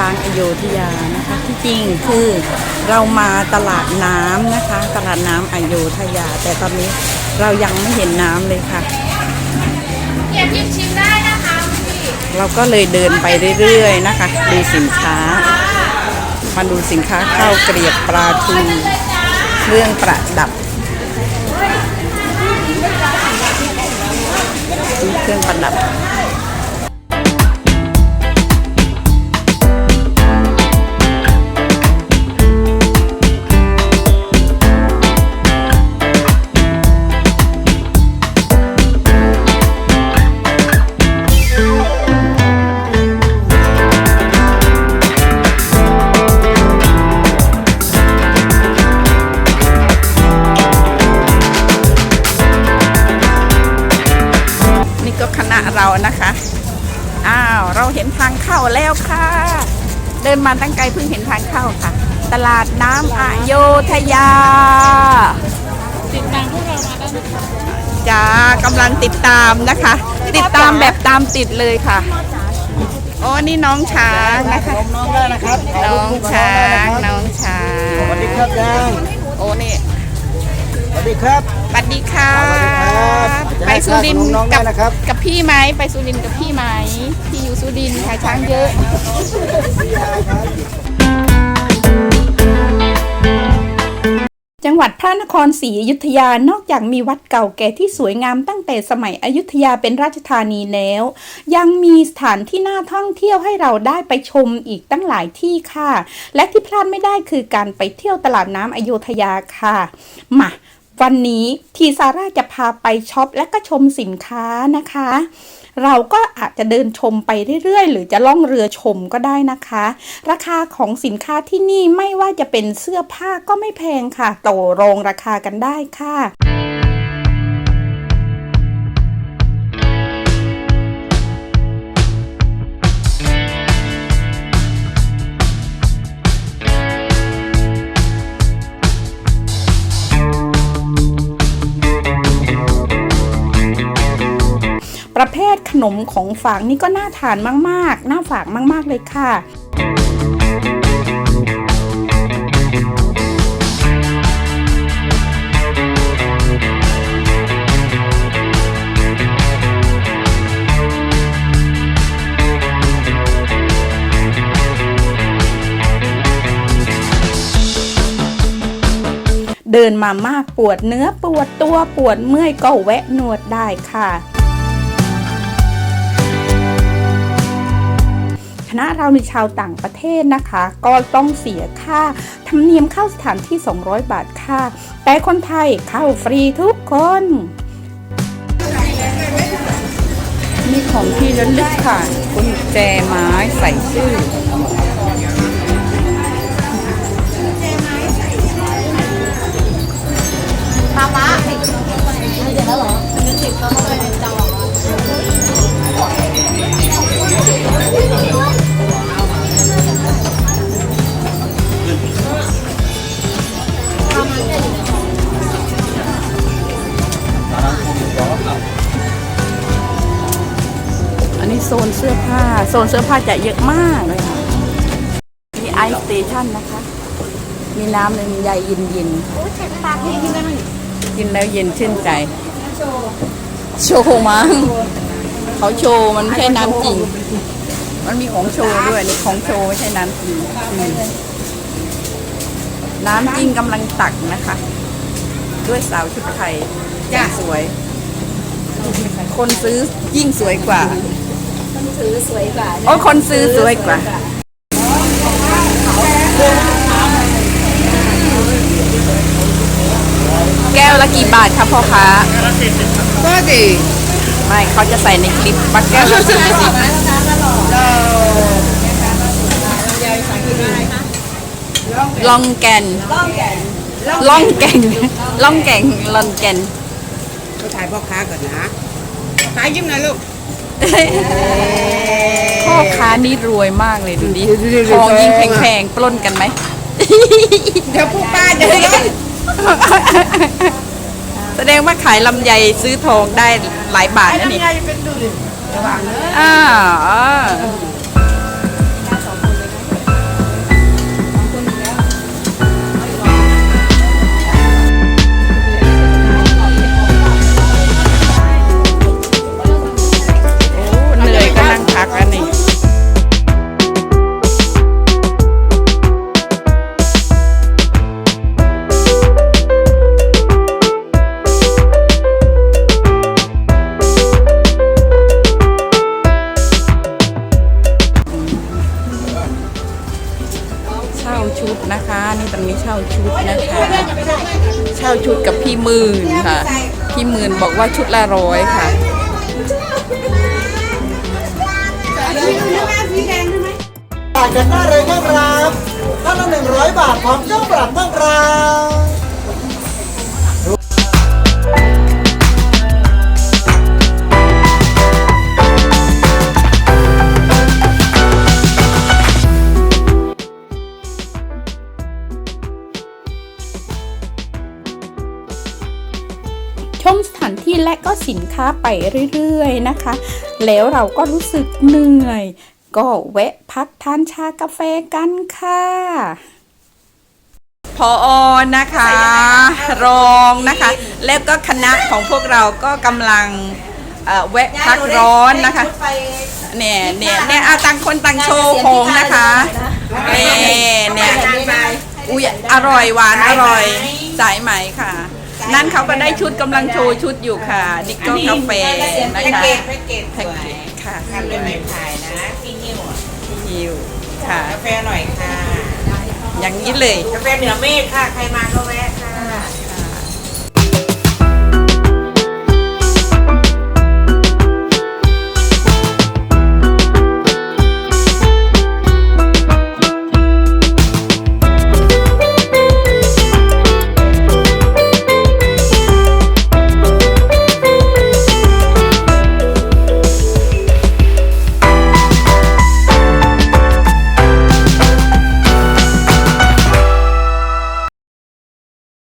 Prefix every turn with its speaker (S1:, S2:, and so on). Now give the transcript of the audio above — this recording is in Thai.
S1: ช้างอโยธยานะคะ ที่จริงคือเรามาตลาดน้ำนะคะ ตลาดน้ำอโยธยา แต่ตอนนี้เรายังไม่เห็นน้ำเลยค่ะ
S2: เก็บหยิบชิมได้นะคะคุณพี่
S1: เราก็เลยเดินไปเรื่อยๆนะคะ ดูสินค้า มาดูสินค้าข้าวเกรียบปลาทูเครื่องประดับดูเครื่องประดับ ค่ะ เดินมาตั้งไกลเพิ่งเห็นทางเข้าค่ะ ตลาดน้ำอโยธยา
S2: ติดตามพวกเรามาได้นะคะ
S1: จ้ากำลังติดตามนะคะ ติดตามแบบตามติดเลยค่ะโอ้นี่น้องช้างนะคะ
S3: น้องได้นะครับ
S1: น้องช้างน้องช้าง
S3: สวัสดีครับยาย
S1: โอ้นี่
S3: ส วัสดีครับ
S1: สวัสดีค่ะ
S3: สวัสดีครับ
S1: ไปสุรินทร์
S3: น้องๆได้
S1: กับ
S3: นะครับ
S1: กับพี่ไหมไปสุรินทร์กับพี่ไหมพี่อยู่สุรินทร์ค่ะช้างเยอะจังหวัดพระนครศรีอยุธยานอกจากมีวัดเก่าแก่ที่สวยงามตั้งแต่สมัยอยุธยาเป็นราชธานีแล้ว ยังมีสถานที่น่าท่องเที่ยวให้เราได้ไปชมอีกตั้งหลายที่ค่ะ และที่พลาดไม่ได้คือการไปเที่ยวตลาดน้ำอโยธยาค่ะ มา วันนี้ทีซาร่าจะพาไปช็อปและก็ชมสินค้านะคะ เราก็อาจจะเดินชมไปเรื่อยๆ หรือจะล่องเรือชมก็ได้นะคะ ราคาของสินค้าที่นี่ไม่ว่าจะเป็นเสื้อผ้าก็ไม่แพงค่ะโตโรงราคากันได้ค่ะ ประเภทขนมของฝากนี่ก็น่าทานมาก ๆ น่าฝากมาก ๆ เลยค่ะเดินมามากปวดเนื้อปวดตัวปวดเมื่อยก็แวะนวดได้ค่ะ คณะเรามีชาวต่างประเทศนะคะ ก็ต้องเสียค่าธรรมเนียมเข้าสถานที่ 200 บาทค่ะ แต่คนไทยเข้าฟรีทุกคน มีของที่ระลึกค่ะกุญแจไม้ใส่ชื่อ โซนเสื้อผ้า โซนเสื้อผ้าจะเยอะมากเลยค่ะ มีไอสเตชันนะคะ มีน้ำในใหญ่เย็นเย็น
S2: โอ้ยเจ็นกินได้ไหม
S1: ๆกินแล้วเย็นชื่นใจ โชว์มั้งเขาโชว์มันไม่ใช่น้ำจริง มันมีของโชว์ด้วยนี่ของโชว์ไม่ใช่น้ำจริงอืมน้ำจริงกำลังตักนะคะ ด้วยสาวชุดไทยอย่างสวย คนซื้อยิ่งสวยกว่า
S2: ถือสวยกว่า
S1: โอ้ยคนซื้อสวยกว่า แก้วละกี่บาทครับพ่อค้า
S3: ก็ดี
S1: ไม่เขาจะใส่ในคลิปว่าแก้วละสี่สิบลองแกนล่องแก่งล่องแก่งลองแกน
S3: ก็ถ่ายพ่อค้าก่อนนะขายยิ้มหน่อยลูก
S1: พ่อค้านี่รวยมากเลยดูดิทองยิ่งแพงๆปล้นกันไหม
S3: เดี๋ยวผู้ป้าจะ
S1: แสดงว่าขายลำไยซื้อทองได้หลายบาทนะนี่
S3: ไงเป็นดูดิระวังเนอะ
S1: อ่า นะคะ เช่าชุดกับพี่หมื่นค่ะ พี่หมื่นบอกว่าชุดละร้อยค่ะ
S4: ต่างกันหน้าเลยนะครับท่านละหนึ่งร้อยบาทพร้อมเจ้าปรับนะครับ
S1: ก็สินค้าไปเรื่อยๆนะคะ แล้วเราก็รู้สึกเหนื่อย ก็แวะพักทานชากาแฟกันค่ะพออนะคะ รองนะคะ แล้วก็คณะของพวกเราก็กำลังแวะพักร้อนนะคะเนี่ยเนี่ยเนี่ยอาต่างคนต่างโชว์ของนะคะเนี่ยเนี่ยอุ้ยอร่อยหวานอร่อยสายไหมค่ะ นั่นเขาก็ได้ชุดกำลังโชว์ชุดอยู่ค่ะนี่ก็กาแฟนะ
S3: แพ็ก
S1: คะ
S3: เกจแพ็กเกจ
S1: แพ็ก
S3: สว
S1: เก
S3: ย
S1: จค่ะ
S3: ทำเป็นไม้พายนะพี่นิ้วอะ
S1: ฮิวค่ะ
S3: กาแฟอร่อยค่ะ
S1: อย่างนี้เลย
S3: กาแฟเหนือเมฆค่ะ ใครมาก็แวะ